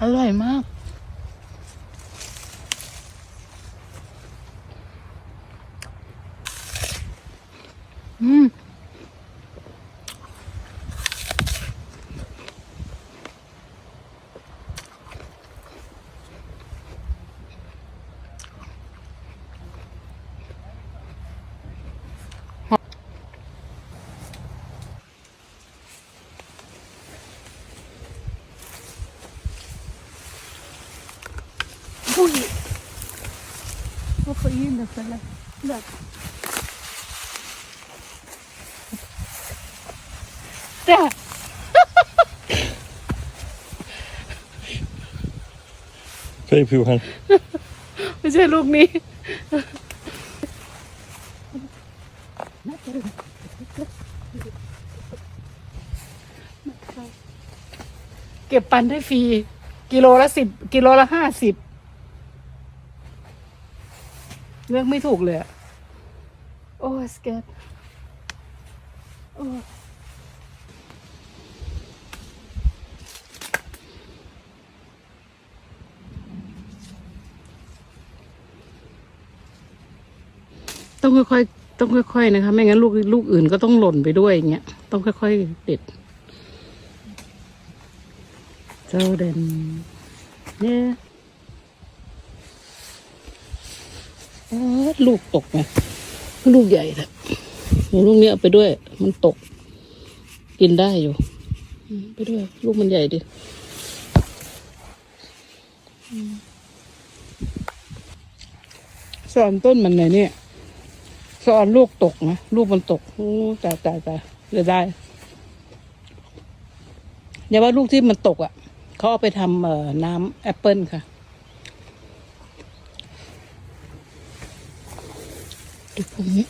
อร่อยมาก อืม Ui. Hvorfor en der falder? Der. Der. เพื่อนผิวพันไม่ใช่ลูกนี้ เก็บปันได้ฟรี กิโลละสิบกิโลละห้าสิบ เลือกไม่ถูกเลยอะโอ้ยสเก็ตโอ้ยต้องค่อยๆ ต้องค่อยๆ นะคะ ไม่งั้นลูกลูกอื่นก็ต้องหล่นไปด้วยอย่างเงี้ย ต้องค่อยๆติดเจ้าเด่นเนี่ยอ๋อ ลูกตกไหมลูกใหญ่เลยลูกนี้เอาไปด้วย มันตก กินได้อยู่ไปด้วย ลูกมันใหญ่ดิสอนต้นมันเลยเนี่ยสอนลูกตกนะลูกมันตกโอ้ตายตายตายเลยได้อย่าว่าลูกที่มันตกอะเขาเอาไปทำเอ่อน้ำแอปเปิลค่ะ ดู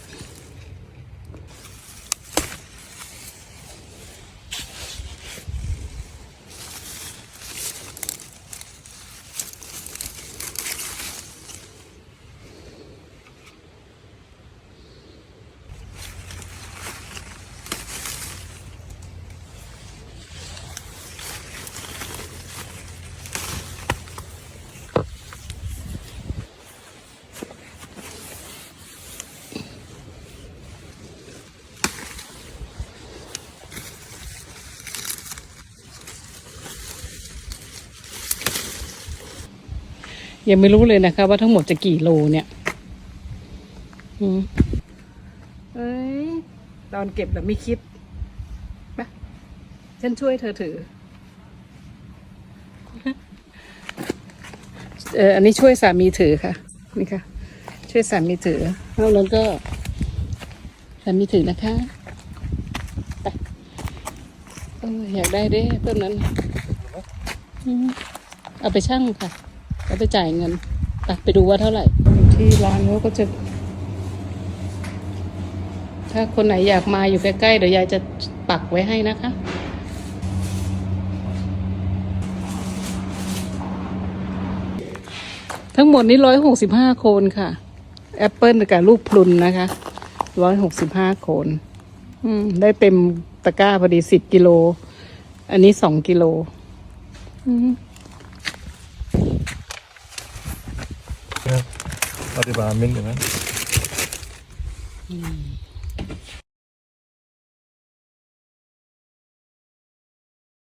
ยังไม่รู้เลยนะคะว่าทั้งหมดจะกี่โลเนี่ยอืมเอ้ยตอนเก็บแบบไม่คิดไปฉันช่วยเธอถือ เอออันนี้ช่วยสามีถือค่ะ นี่ค่ะ ช่วยสามีถือแล้วนั้นก็สามีถือนะคะไปเอออยากได้เด้ต้นนั้นอืมเอาไปชั่งค่ะ แล้วไปจ่ายเงินไปดูว่าเท่าไหร่ที่ร้านเขาก็จะ ถ้าคนไหนอยากมาอยู่ใกล้ๆเดี๋ยวยายจะปักไว้ให้นะคะทั้งหมดนี้ร้อยหกสิบห้าโคนค่ะ แอปเปิลกับลูกพลุนนะคะร้อยหกสิบห้าโคนได้เต็มตะกร้าพอดีสิบกิโล อันนี้สองกิโล อืม อธิบา